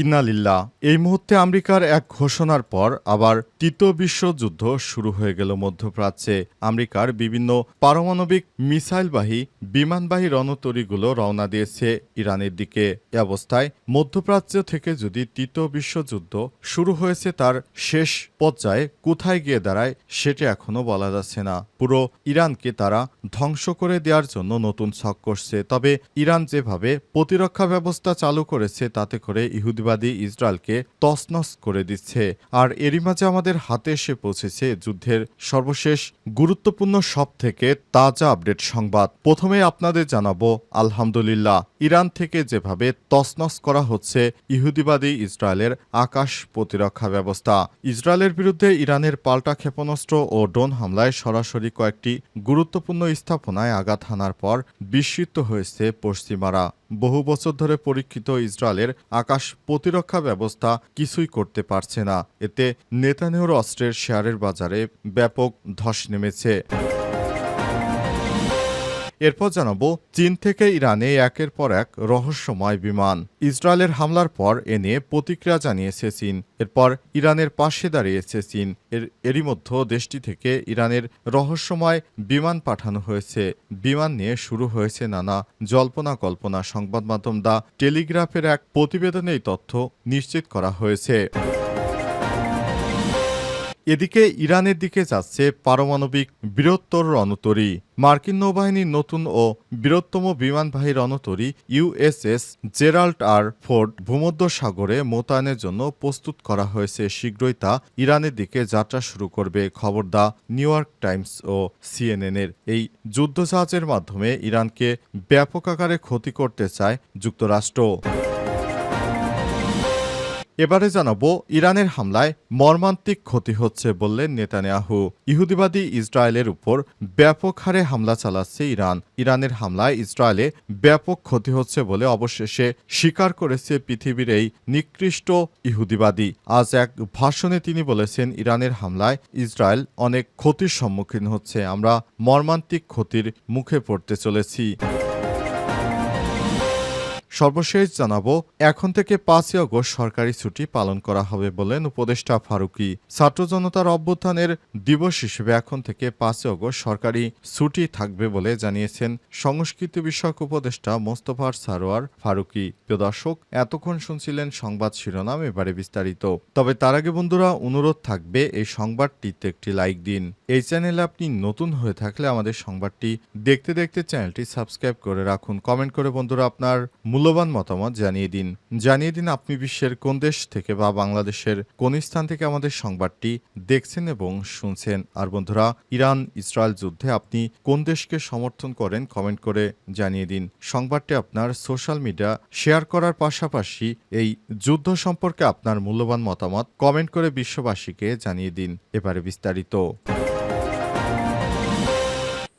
ইন্নালিল্লা এই মুহূর্তে আমেরিকার এক ঘোষণার পর আবার তৃতীয় বিশ্বযুদ্ধ শুরু হয়ে গেল মধ্যপ্রাচ্যে। আমেরিকার বিভিন্ন পারমাণবিক মিসাইলবাহী, বিমানবাহী রণতরীগুলো রওনা দিয়েছে ইরানের দিকে। এ অবস্থায় মধ্যপ্রাচ্য থেকে যদি তৃতীয় বিশ্বযুদ্ধ শুরু হয়েছে তার শেষ পর্যায়ে কোথায় গিয়ে দাঁড়ায় সেটা এখনও বলা যাচ্ছে না। পুরো ইরানকে তারা ধ্বংস করে দেওয়ার জন্য নতুন ছক করছে। তবে ইরান যেভাবে প্রতিরক্ষা ব্যবস্থা চালু করেছে তাতে করে ইহুদিবাদী ইসরায়েলকে তসনস করে দিচ্ছে। আর এরই মাঝে আমাদের হাতে এসে পৌঁছেছে যুদ্ধের সর্বশেষ গুরুত্বপূর্ণ সব থেকে তাজা আপডেট সংবাদ। প্রথমে আপনাদের জানাব, আলহামদুলিল্লাহ। ইরান থেকে যেভাবে তছনছ করা হচ্ছে, ইহুদিবাদী ইসরায়েলের আকাশ প্রতিরক্ষা ব্যবস্থা। ইসরায়েলের বিরুদ্ধে ইরানের পাল্টা ক্ষেপণাস্ত্র ও ড্রোন হামলায় সরাসরি কয়েকটি গুরুত্বপূর্ণ স্থাপনায় আঘাত হানার পর বিস্মিত হয়েছে পশ্চিমারা। বহু বছর ধরে পরীক্ষিত ইসরায়েলের আকাশ প্রতিরক্ষা ব্যবস্থা কিছুই করতে পারছে না। এতে নেতানিয়র অস্ত্রের শেয়ারের বাজারে ব্যাপক ধস নেমেছে। এরপর জানাব, চীন থেকে ইরানে একের পর এক রহস্যময় বিমান। ইসরায়েলের হামলার পর এ নিয়ে প্রতিক্রিয়া জানিয়েছে চীন। এরপর ইরানের পাশে দাঁড়িয়েছে চীন। এর, এরই মধ্যে দেশটি থেকে ইরানের রহস্যময় বিমান পাঠানো হয়েছে। বিমান নিয়ে শুরু হয়েছে নানা জল্পনা কল্পনা সংবাদ মাধ্যম দা টেলিগ্রাফের এক প্রতিবেদনে এই তথ্য নিশ্চিত করা হয়েছে। এদিকে ইরানের দিকে যাচ্ছে পারমাণবিক বৃহত্তর রণতরী। মার্কিন নৌবাহিনীর নতুন ও বৃহত্তম বিমানবাহী রণতরী ইউএসএস জেরাল্ড আর ফোর্ড ভূমধ্য সাগরে মোতায়েনের জন্য প্রস্তুত করা হয়েছে। শীঘ্রই তা ইরানের দিকে যাত্রা শুরু করবে, খবর দা নিউ ইয়র্ক টাইমস ও সিএনএনের। এই যুদ্ধজাহাজের মাধ্যমে ইরানকে ব্যাপক আকারে ক্ষতি করতে চায় যুক্তরাষ্ট্র। এবারে জানাব ইরানের হামলায় মর্মান্তিক ক্ষতি হচ্ছে বললেন নেতানিয়াহু। ইহুদিবাদী ইসরায়েলের উপর ব্যাপক হারে হামলা চালাচ্ছে ইরান। ইরানের হামলায় ইসরায়েলে ব্যাপক ক্ষতি হচ্ছে বলে অবশেষে স্বীকার করেছে পৃথিবীর এই নিকৃষ্ট ইহুদিবাদী। আজ এক ভাষণে তিনি বলেছেন, ইরানের হামলায় ইসরায়েল অনেক ক্ষতির সম্মুখীন হচ্ছে। আমরা মর্মান্তিক ক্ষতির মুখে পড়তে চলেছি। সর্বশেষ জানাব, এখন থেকে পাঁচই আগস্ট সরকারি ছুটি পালন করা হবে বলেন উপদেষ্টা ফারুকি। ছাত্র জনতার অভ্যুত্থানের দিবস হিসেবে এখন থেকে পাঁচই আগস্ট সরকারি ছুটি থাকবে বলে জানিয়েছেন সংস্কৃতি বিষয়ক উপদেষ্টা মোস্তফার সারোয়ার ফারুকি। প্রিয় দর্শক, এতক্ষণ শুনছিলেন সংবাদ শিরোনাম, এবারে বিস্তারিত। তবে তার আগে বন্ধুরা, অনুরোধ থাকবে এই সংবাদটিতে একটি লাইক দিন। এই চ্যানেলে আপনি নতুন হয়ে থাকলে আমাদের সংবাদটি দেখতে দেখতে চ্যানেলটি সাবস্ক্রাইব করে রাখুন। কমেন্ট করে বন্ধুরা, আপনার মূল্যবান মতামত জানিয়ে দিন। জানিয়ে দিন আপনি বিশ্বের কোন দেশ থেকে বা বাংলাদেশের কোন স্থান থেকে আমাদের সংবাদটি দেখছেন এবং শুনছেন। আর বন্ধুরা ইরান ইসরায়েল যুদ্ধে আপনি কোন দেশকে সমর্থন করেন কমেন্ট করে জানিয়ে দিন। সংবাদটি আপনার সোশ্যাল মিডিয়া শেয়ার করার পাশাপাশি এই যুদ্ধ সম্পর্কে আপনার মূল্যবান মতামত কমেন্ট করে বিশ্ববাসীকে জানিয়ে দিন। এবারে বিস্তারিত।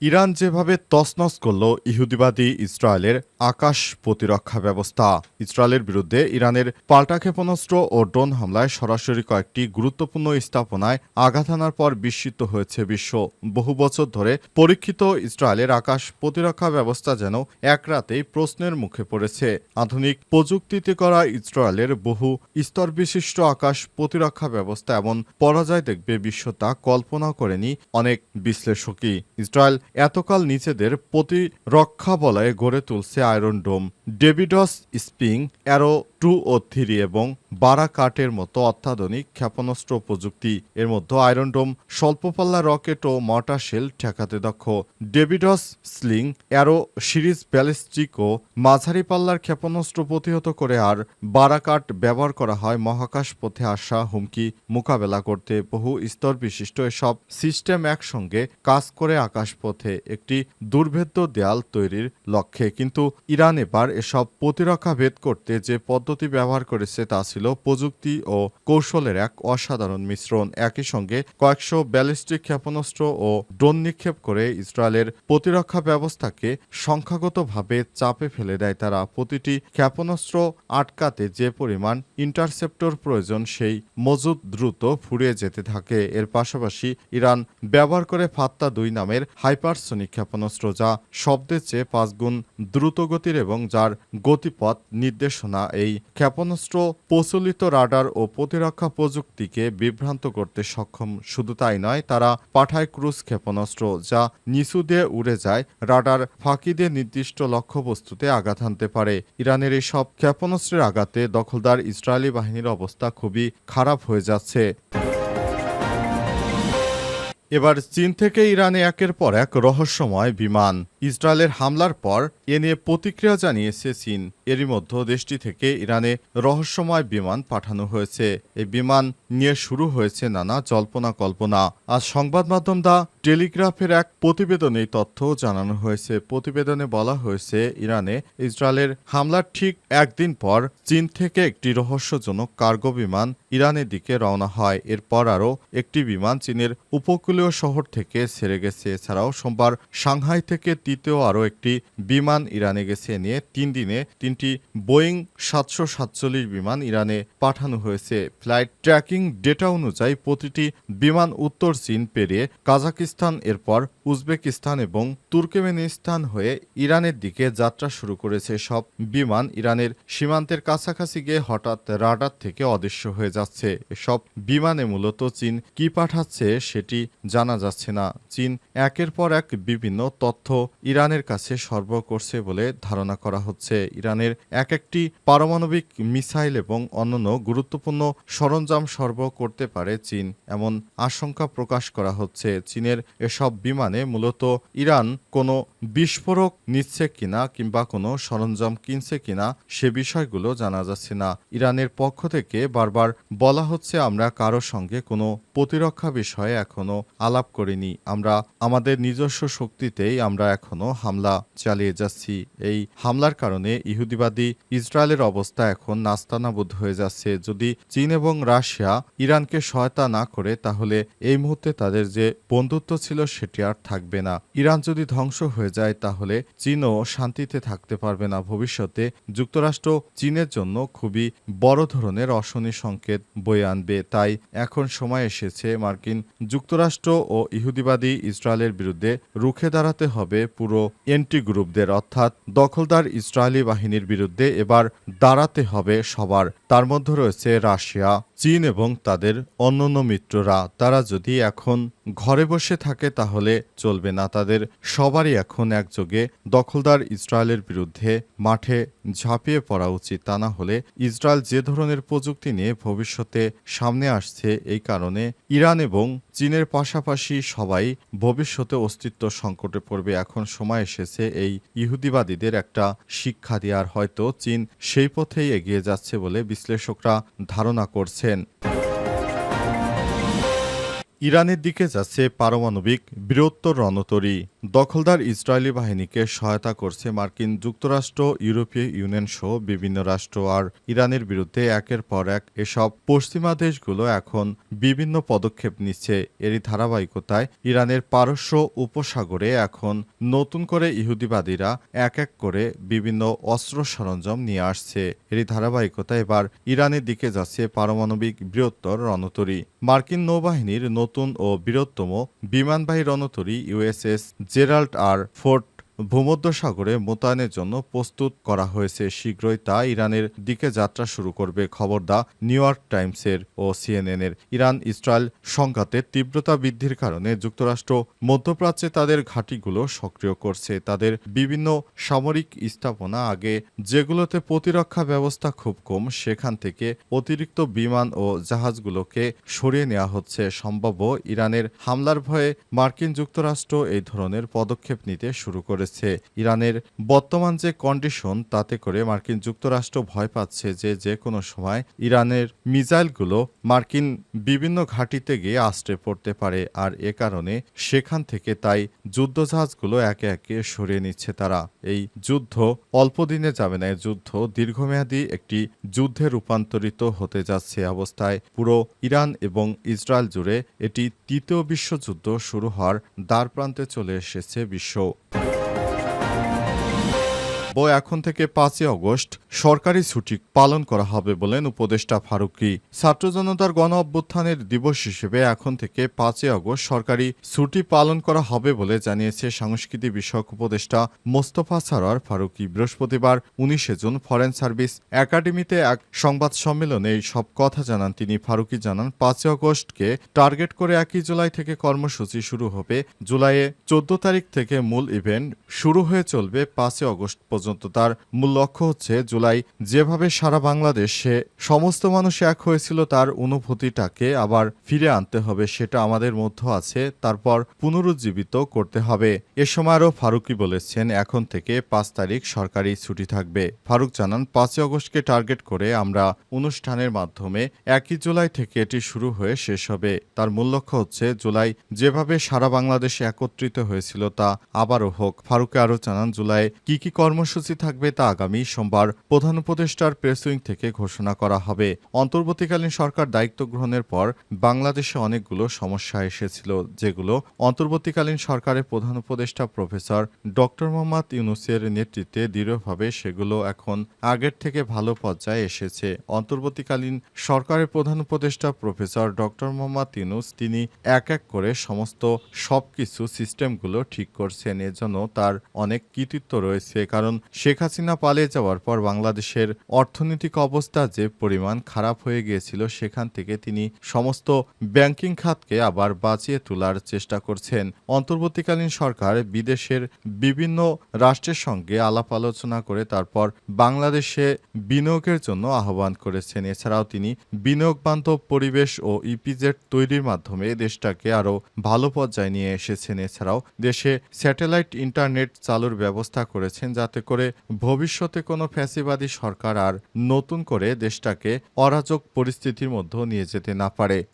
ইরান যেভাবে তছনছ করল ইহুদিবাদী ইসরায়েলের আকাশ প্রতিরক্ষা ব্যবস্থা, ইসরায়েলের বিরুদ্ধে ইরানের পাল্টা ক্ষেপণাস্ত্র ও ড্রোন হামলায় সরাসরি কয়েকটি গুরুত্বপূর্ণ স্থাপনায় আঘাত হানার পর বিস্মিত হয়েছে বিশ্ব। বহু বছর ধরে পরীক্ষিত ইসরায়েলের আকাশ প্রতিরক্ষা ব্যবস্থা যেন এক রাতেই প্রশ্নের মুখে পড়েছে। আধুনিক প্রযুক্তিতে করা ইসরায়েলের বহু স্তর বিশিষ্ট আকাশ প্রতিরক্ষা ব্যবস্থা এমন পরাজয় দেখবে বিশ্ব তা কল্পনা করেনি অনেক বিশ্লেষকই। ইসরায়েল এতকাল নিজেদের প্রতিরক্ষা বলয়ে গড়ে তুলছে Iron Dome. David's Sling, Arrow two ও থ্রি এবং বারাকাটের মতো অত্যাধুনিক ক্ষেপণাস্ত্র প্রযুক্তি। এর মধ্যে আয়রন ডোম, স্বল্পপাল্লা রকেট ও মর্টার শেল ঠেকাতে দক্ষ। David's Sling, Arrow series ballistic ও মাঝারি পাল্লার ক্ষেপণাস্ত্র প্রতিহত করে আর বারাকাট ব্যবহার করা হয় মহাকাশ পথে আসা হুমকি মোকাবেলা করতে। বহু স্তর বিশিষ্ট এসব সিস্টেম একসঙ্গে কাজ করে আকাশপথে একটি দুর্ভেদ্য দেয়াল তৈরির লক্ষ্যে। কিন্তু ইরান এবার এসব প্রতিরক্ষা ভেদ করতে যে পদ্ধতি ব্যবহার করেছে তা ছিল প্রযুক্তি ও কৌশলের এক অসাধারণ মিশ্রণ। একই সঙ্গে কয়েকশো ব্যালিস্টিক ক্ষেপণাস্ত্র ও ড্রোন নিক্ষেপ করে ইসরায়েলের প্রতিরক্ষা ব্যবস্থাকে সংখ্যাগতভাবে চাপে ফেলে দেয় তারা। প্রতিটি ক্ষেপণাস্ত্র আটকাতে যে পরিমাণ ইন্টারসেপ্টর প্রয়োজন, সেই মজুদ দ্রুত ফুরিয়ে যেতে থাকে। এর পাশাপাশি ইরান ব্যবহার করে ফাত্তা দুই নামের হাইপারসনিক ক্ষেপণাস্ত্র, যা শব্দের চেয়ে পাঁচগুণ দ্রুতগতির এবং যার গতিপথ নির্দেশনা এই ক্ষেপণাস্ত্র প্রচলিত রাডার ও প্রতিরক্ষা প্রযুক্তিকে বিভ্রান্ত করতে সক্ষম। শুধু তাই নয়, তারা পাঠায় ক্রুজ ক্ষেপণাস্ত্র যা নিচু দিয়ে উড়ে যায়, রাডার ফাঁকি দিয়ে নির্দিষ্ট লক্ষ্যবস্তুতে আঘাত হানতে পারে। ইরানের এই সব ক্ষেপণাস্ত্রের আঘাতে দখলদার ইসরায়েলি বাহিনীর অবস্থা খুবই খারাপ হয়ে যাচ্ছে। এবার চীন থেকে ইরানে একের পর এক রহস্যময় বিমান। ইসরায়েলের হামলার পর এ নিয়ে প্রতিক্রিয়া জানিয়েছে চীন। এরই মধ্যে দেশটি থেকে ইরানে রহস্যময় বিমান পাঠানো হয়েছে। এই বিমান নিয়ে শুরু হয়েছে নানা জল্পনা কল্পনা। আজ সংবাদ মাধ্যম দা টেলিগ্রাফের এক প্রতিবেদনে তথ্য জানানো হয়েছে। প্রতিবেদনে বলা হয়েছে, ইরানে ইসরায়েলের হামলার ঠিক একদিন পর চীন থেকে একটি রহস্যজনক কার্গো বিমান ইরানের দিকে রওনা হয়। এরপর আরও একটি বিমান চীনের উপকূলীয় শহর থেকে ছেড়ে গেছে। এছাড়াও সোমবার সাংহাই থেকে তৃতীয় আরও একটি বিমান ইরানে গেছে নিয়ে তিন দিনে তিনটি বোয়িং সাতশো সাতচল্লিশ বিমান ইরানে পাঠানো হয়েছে। ফ্লাইট ট্র্যাকিং ডেটা অনুযায়ী প্রতিটি বিমান উত্তর চীন পেরিয়ে কাজাকিস্তান, এরপর উজবেকিস্তান এবং তুর্কমেনিস্তান হয়ে ইরানের দিকে যাত্রা শুরু করেছে। সব বিমান ইরানের সীমান্তের কাছাকাছি গিয়ে হঠাৎ রাডার থেকে অদৃশ্য হয়ে যাচ্ছে। এসব বিমানে মূলত চীন কি পাঠাচ্ছে সেটি জানা যাচ্ছে না। চীন একের পর এক বিভিন্ন তথ্য ইরানের কাছে সরবরাহ করছে বলে ধারণা করা হচ্ছে। ইরানের এক একটি পারমাণবিক মিসাইল এবং অন্যান্য গুরুত্বপূর্ণ সরঞ্জাম সরবরাহ করতে পারে চীন, এমন আশঙ্কা প্রকাশ করা হচ্ছে। চীনের এসব বিমানে মূলত ইরান কোনো বিস্ফোরক নিচ্ছে কিনা কিংবা কোনো সরঞ্জাম কিনছে কিনা সে বিষয়গুলো জানা যাচ্ছে না। ইরানের পক্ষ থেকে বারবার বলা হচ্ছে, আমরা কারও সঙ্গে কোনো প্রতিরক্ষা বিষয়ে এখনও আলাপ করিনি। আমরা আমাদের নিজস্ব শক্তিতেই আমরা এখনও হামলা চালিয়ে যাচ্ছি। এই হামলার কারণে ইহুদিবাদী ইসরায়েলের অবস্থা এখন নাস্তানাবুদ হয়ে যাচ্ছে। যদি চীন এবং রাশিয়া ইরানকে সহায়তা না করে, তাহলে এই মুহূর্তে তাদের যে বন্ধুত্ব ছিল, সেটি আর থাকবে না। ইরান যদি ধ্বংস হয়ে যায়, তাহলে চীনও শান্তিতে থাকতে পারবে না। ভবিষ্যতে যুক্তরাষ্ট্র চীনের জন্য খুবই বড় ধরনের অশনি সংকেত বয়ে আনবে। তাই এখন সময় এসেছে মার্কিন যুক্তরাষ্ট্র ও ইহুদিবাদী ইসরায়েলের বিরুদ্ধে রুখে দাঁড়াতে হবে। পুরো এন্টি গ্রুপদের অর্থাৎ দখলদার ইসরায়েলি বাহিনীর বিরুদ্ধে এবার দাঁড়াতে হবে সবার। তার মধ্যে রয়েছে রাশিয়া, চীন এবং তাদের অন্যান্য মিত্ররা। তারা যদি এখন ঘরে বসে থাকে তাহলে চলবে না। তাদের সবারই এখন একযোগে দখলদার ইসরায়েলের বিরুদ্ধে মাঠে ঝাঁপিয়ে পড়া উচিত। তা না হলে ইসরায়েল যে ধরনের প্রযুক্তি নিয়ে ভবিষ্যতে সামনে আসছে, এই কারণে ইরান এবং চীনের পাশাপাশি সবাই ভবিষ্যতে অস্তিত্ব সংকটে পড়বে। এখন সময় এসেছে এই ইহুদিবাদীদের একটা শিক্ষা দেওয়ার। হয়তো চীন সেই পথেই এগিয়ে যাচ্ছে বলে বিশ্লেষকরা ধারণা করছেন। ইরানের দিকে যাচ্ছে পারমাণবিক বৃহত্তর রণতরী। দখলদার ইসরায়েলি বাহিনীকে সহায়তা করছে মার্কিন যুক্তরাষ্ট্র, ইউরোপীয় ইউনিয়ন সহ বিভিন্ন রাষ্ট্র আর ইরানের বিরুদ্ধে একের পর এক এসব পশ্চিমা দেশগুলো এখন বিভিন্ন পদক্ষেপ নিচ্ছে। এরই ধারাবাহিকতায় ইরানের পারস্য উপসাগরে এখন নতুন করে ইহুদিবাদীরা এক এক করে বিভিন্ন অস্ত্র সরঞ্জাম নিয়ে আসছে। এরই ধারাবাহিকতায় এবার ইরানের দিকে যাচ্ছে পারমাণবিক বৃহত্তর রণতরী। মার্কিন নৌবাহিনীর নতুন ও বৃহত্তম বিমানবাহী রণতরী ইউএসএস জেরাল্ড আর ফোর্ট ভূমধ্যসাগরে মোতায়েনের জন্য প্রস্তুত করা হয়েছে শীঘ্রই তা ইরানের দিকে যাত্রা শুরু করবে, খবর দা নিউ ইয়র্ক টাইমসের ও সিএনএনের। ইরান, ইসরায়েল সংঘাতের তীব্রতা বৃদ্ধির কারণে যুক্তরাষ্ট্র মধ্যপ্রাচ্যে তাদের ঘাঁটিগুলো সক্রিয় করছে। তাদের বিভিন্ন সামরিক স্থাপনা আগে যেগুলোতে প্রতিরক্ষা ব্যবস্থা খুব কম, সেখান থেকে অতিরিক্ত বিমান ও জাহাজগুলোকে সরিয়ে নেওয়া হচ্ছে। সম্ভাব্য ইরানের হামলার ভয়ে মার্কিন যুক্তরাষ্ট্র এই ধরনের পদক্ষেপ নিতে শুরু করেছে। করেছে ইরানের বর্তমান যে কন্ডিশন তাতে করে মার্কিন যুক্তরাষ্ট্র ভয় পাচ্ছে যে যে কোনো সময় ইরানের মিসাইলগুলো মার্কিন বিভিন্ন ঘাঁটিতে গিয়ে আশ্রে পড়তে পারে আর এ কারণে সেখান থেকে তাই যুদ্ধজাহাজগুলো একে একে সরিয়ে নিচ্ছে তারা। এই যুদ্ধ অল্প দিনে যাবে না যুদ্ধ দীর্ঘমেয়াদী একটি যুদ্ধে রূপান্তরিত হতে যাচ্ছে অবস্থায়। পুরো ইরান এবং ইসরায়েল জুড়ে এটি তৃতীয় বিশ্বযুদ্ধ শুরু হওয়ার দ্বার প্রান্তে চলে এসেছে বিশ্ব। বই এখন থেকে পাঁচই অগস্ট সরকারি ছুটি পালন করা হবে বলেন উপদেষ্টা ফারুকি। ছাত্র জনতার গণ অভ্যুত্থানের দিবস হিসেবে এখন থেকে পাঁচই অগস্ট সরকারি ছুটি পালন করা হবে বলে জানিয়েছে সংস্কৃতি বিষয়ক উপদেষ্টা মোস্তফা সারোয়ার ফারুকি। বৃহস্পতিবার উনিশে জুন ফরেন সার্ভিস একাডেমিতে এক সংবাদ সম্মেলনে এই সব কথা জানান তিনি। ফারুকি জানান, পাঁচই অগস্টকে টার্গেট করে একই জুলাই থেকে কর্মসূচি শুরু হবে। জুলাইয়ে চোদ্দ তারিখ থেকে মূল ইভেন্ট শুরু হয়ে চলবে পাঁচই অগস্ট পর্যন্ত। তার মূল লক্ষ্য হচ্ছে জুলাই, যেভাবে সারা বাংলাদেশে সমস্ত মানুষ এক হয়েছিল, তার অনুভূতিটাকে আবার ফিরে আনতে হবে, সেটা আমাদের মধ্যে আছে, তারপর পুনরুজ্জীবিত করতে হবে। এ সময় আরও ফারুকি বলেছেন, এখন থেকে পাঁচ তারিখ সরকারি ছুটি থাকবে। ফারুক জানান, পাঁচই অগস্টকে টার্গেট করে আমরা অনুষ্ঠানের মাধ্যমে একই জুলাই থেকে এটি শুরু হয়ে শেষ হবে। তার মূল লক্ষ্য হচ্ছে জুলাই, যেভাবে সারা বাংলাদেশে একত্রিত হয়েছিল, তা আবারও হোক। ফারুকে আরও জানান, জুলাই কি কি কর্মসূচি থাকবে তা আগামী সোমবার প্রধান উপদেষ্টার প্রেসউইং থেকে ঘোষণা করা হবে। অন্তর্বর্তীকালীন সরকার দায়িত্ব গ্রহণের পর বাংলাদেশে অনেকগুলো সমস্যা এসেছিল, যেগুলো অন্তর্বর্তীকালীন সরকারের প্রধান উপদেষ্টা প্রফেসর ডক্টর মোহাম্মদ ইউনুসের নেতৃত্বে দৃঢ়ভাবে সেগুলো এখন আগের থেকে ভালো পর্যায়ে এসেছে। অন্তর্বর্তীকালীন সরকারের প্রধান উপদেষ্টা প্রফেসর ডক্টর মোহাম্মদ ইউনুস তিনি এক এক করে সমস্ত সবকিছু সিস্টেমগুলো ঠিক করছেন। এজন্য তার অনেক কৃতিত্ব রয়েছে, কারণ শেখ হাসিনা পালিয়ে যাওয়ার পর বাংলাদেশের অর্থনৈতিক অবস্থা যে পরিমাণ খারাপ হয়ে গিয়েছিল, সেখান থেকে তিনি সমস্ত ব্যাংকিং খাতকে আবার বাঁচিয়ে তোলার চেষ্টা করছেন। অন্তর্বর্তীকালীন সরকার বিদেশের বিভিন্ন রাষ্ট্রের সঙ্গে আলাপ আলোচনা করে তারপর বাংলাদেশে বিনিয়োগের জন্য আহ্বান করেছেন। এছাড়াও তিনি বিনিয়োগ বান্ধব পরিবেশ ও ইপিজেড তৈরির মাধ্যমে দেশটাকে আরও ভালো পর্যায়ে নিয়ে এসেছেন। এছাড়াও দেশে স্যাটেলাইট ইন্টারনেট চালুর ব্যবস্থা করেছেন যাতে করে ভবিষ্যতে কোনো ফ্যাসিবাদী সরকার আর নতুন করে দেশটাকে অরাজক পরিস্থিতির মধ্যে নিয়ে যেতে না পারে।